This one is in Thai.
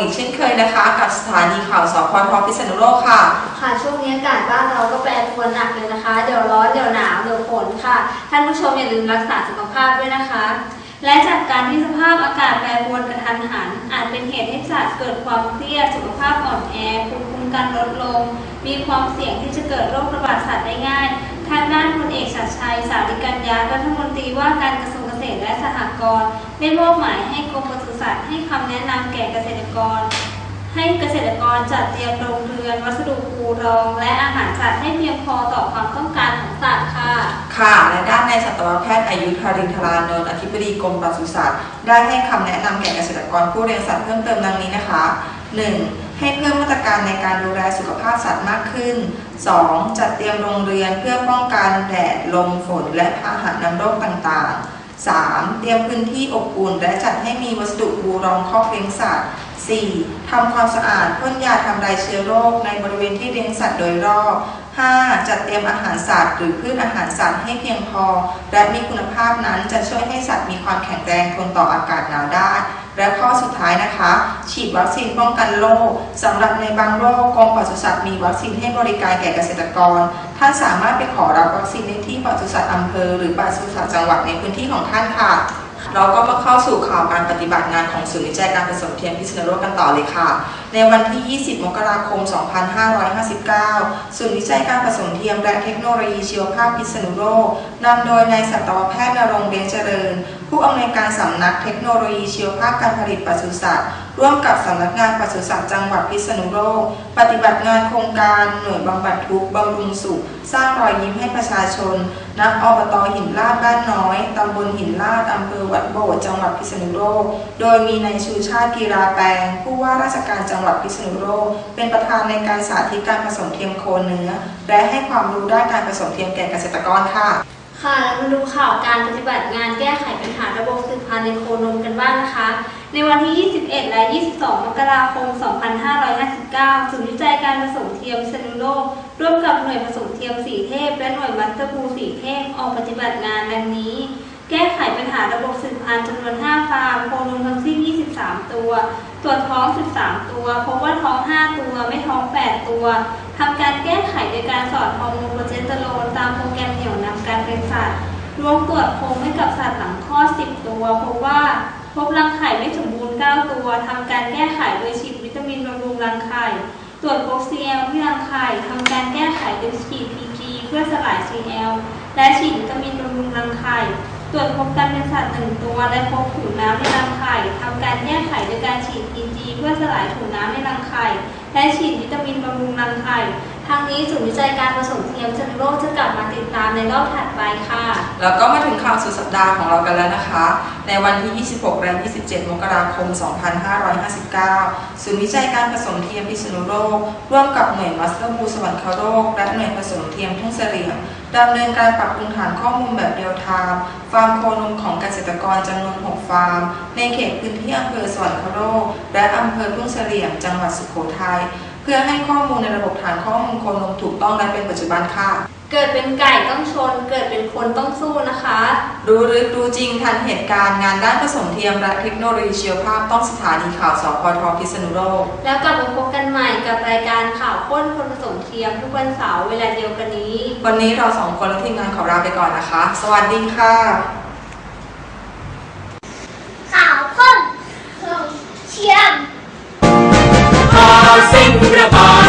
อีกเช่นเคยนะคะ กับสถานีข่าวสพทพิษณุโลกค่ะ ค่ะช่วงนี้อากาศบ้านเราก็แปรปรวนหนักเลยนะคะ เดี๋ยวร้อนเดี๋ยวหนาวเดี๋ยวฝนค่ะ ท่านผู้ชมอย่าลืมรักษาสุขภาพด้วยนะคะ และจากการที่สภาพอากาศแปรปรวนกระทันหัน อาจเป็นเหตุให้สัตว์เกิดความเครียดสุขภาพอ่อนแอภูมิคุ้มกันลดลง มีความเสี่ยงที่จะเกิดโรคระบาดสัตว์ได้ง่ายทางด้านพลเอกชัดชัย สาริกัญญารัฐมนตรีว่าการกระทรวง ษตรและสหกรณ์ได้มอบหมายให้กรมปศุสัตว์ให้คำแนะนำแก่เกษตรกร ให้เกษตรกรจัดเตรียมโรงเรือน วัสดุปูรอง และอาหารสัตว์ให้เพียงพอต่อความต้องการของสัตว์ค่ะ ค่ะ และด้านในายสัตวแพทย์อายุทารินทรานนท์อธิบดีกรมปศุสัตว์ ได้ให้คำแนะนำแก่เกษตรกรผู้เลี้ยงสัตว์เพิ่มเติมดังนี้นะคะ 1. ให้เพิ่มมาตรการในการดูแลสุขภาพสัตว์มากขึ้น 2. จัดเตรียมโรงเรือนเพื่อป้องกันแดด ลม ฝน และพาหะนำโรคต่างๆ 3. เตรียมพื้นที่อบอุ่น และจัดให้มีวัสดุปูรองคอบเลี้ยงสัตว์ 4. ทำความสะอาดพ่นยาทำลายเชื้อโรคในบริเวณที่เลี้ยงสัตว์โดยรอบ 5. จัดเตรียมอาหารสัตว์หรือพืชอาหารสัตว์ให้เพียงพอ และมีคุณภาพนั้นจะช่วยให้สัตว์มีความแข็งแรงทนต่ออากาศหนาวได้ และข้อสุดท้ายนะคะ ฉีดวัคซีนป้องกันโรคสำหรับในบางโรคกรมปศุสัตว์มีวัคซีนให้บริการแก่เกษตรกร ท่านสามารถไปขอรับวัคซีนได้ที่ปศุสัตว์อำเภอ หรือปศุสัตว์จังหวัดในพื้นที่ของท่านค่ะ เราก็มาเข้าสู่ข่าวการปฏิบัติงานของศูนย์วิจัยการผสมเทียมพิษณุโลกกันต่อเลยค่ะ ในวันที่ 20 มกราคม 2559 ศูนย์วิจัยการผสมเทียมและเทคโนโลยีชีวภาพพิษณุโลกนำโดยนายสัตวแพทย์นรงค์เดชเจริญ ผู้อำนวยการสำนักเทคโนโลยีชีวภาพการผลิตปศุสัตว์ร่วมกับสำนักงานปศุสัตว์จังหวัดพิษณุโลก ปฏิบัติงานโครงการหน่วยบำบัดทุกข์บำรุงสุข สร้างรอยยิ้มให้ประชาชน ณอบตหินลาดบ้านน้อย ตำบลหินลาดอำเภอวัดโบดจังหวัดพิษณุโลก โดยมีนายชูชาติกีราแปลงผู้ว่าราชการจังหวัดพิษณุโลก เป็นประธานในการสาธิตการผสมเทียมโคเนื้อ และให้ความรู้ด้านการผสมเทียมแก่เกษตรกรค่ะ ค่ะแล้วมาดูข่าวการปฏิบัติงานแก้ไขปัญหาระบบสืบพันธุ์ในโคนมกันบ้างนะคะ ในวันที่ 21 และ 22 มกราคม 2559 ศูนย์วิจัยการผสมเทียมเซนุโลก ร่วมกับหน่วยผสมเทียมสีเทพ และหน่วยมัสเตอร์บูสีเทพ ออกปฏิบัติงานดังนี้ แก้ไขปัญหาระบบสืบพันธุ์จำนวน 5 ฟาร์มโคนมทั้งสิ้น 23 ตัว ตรวจท้อง 13 ตัว พบว่าท้อง 5 ตัว ไม่ท้อง 8 ตัว ทำการแก้ไขโดยการสอดฮอร์โมนโปรเจสเตอโรนตามโปรแกรมเหนี่ยวนำการเป็นสัตว์รวมตรวจโครงให้กับสัตว์หลังคลอด 10 ตัว พบว่า พบรังไข่ไม่สมบูรณ์ 9 ตัวทำการแก้ไขโดยฉีดวิตามินบำรุงรังไข่ ตรวจพบ CL ที่รังไข่ทำการแก้ไขโดยฉีด PG เพื่อสลาย CL และฉีดวิตามินบำรุงรังไข่ตรวจพบการเป็นสัตว์หนึ่งตัวและพบถุงน้ำในรังไข่ทำการแก้ไขโดยการฉีด PG เพื่อสลายถุงน้ำในรังไข่และฉีดวิตามินบำรุงรังไข่ ทางนี้ศูนย์วิจัยการผสมเทียมชนโลกจะกลับมาติดตามในรอบถัดไปค่ะ แล้วก็มาถึงข่าวสุดสัปดาห์ของเรากันแล้วนะคะ ในวันที่ 26 และ 27 มกราคม 2559 ศูนย์วิจัยการผสมเทียมพิษณุโลก ร่วมกับหน่วยมัสเตอร์บูสวรรคโลกและหน่วยผสมเทียมทุ่งเสลี่ยมดำเนินการปรับปรุงฐานข้อมูลแบบเรียลไทม์ฟาร์มโคนมของเกษตรกรจำนวน 6 ฟาร์ม ในเขตพื้นที่อำเภอสวรรคโลกและอำเภอทุ่งเสลี่ยม จังหวัดสุโขทัย พื่อให้ข้อมูลในระบบฐานข้อมูลโคนมถูกต้องและเป็นปัจจุบันค่ะ เกิดเป็นไก่ต้องชน เกิดเป็นคนต้องสู้นะคะ รู้ลึกรู้จริงทันเหตุการณ์งานด้านผสมเทียมและเทคโนโลยีชีวภาพต้องสถานีข่าวสพทพิษณุโลก แล้วกลับมาพบกันใหม่กับรายการข่าวข้นคนผสมเทียมทุกวันเสาร์เวลาเดียวกันนี้ วันนี้เราสองคนและทีมงานขอลาไปก่อนนะคะ สวัสดีค่ะ ข่าวข้นส่งเชียม sempre pra.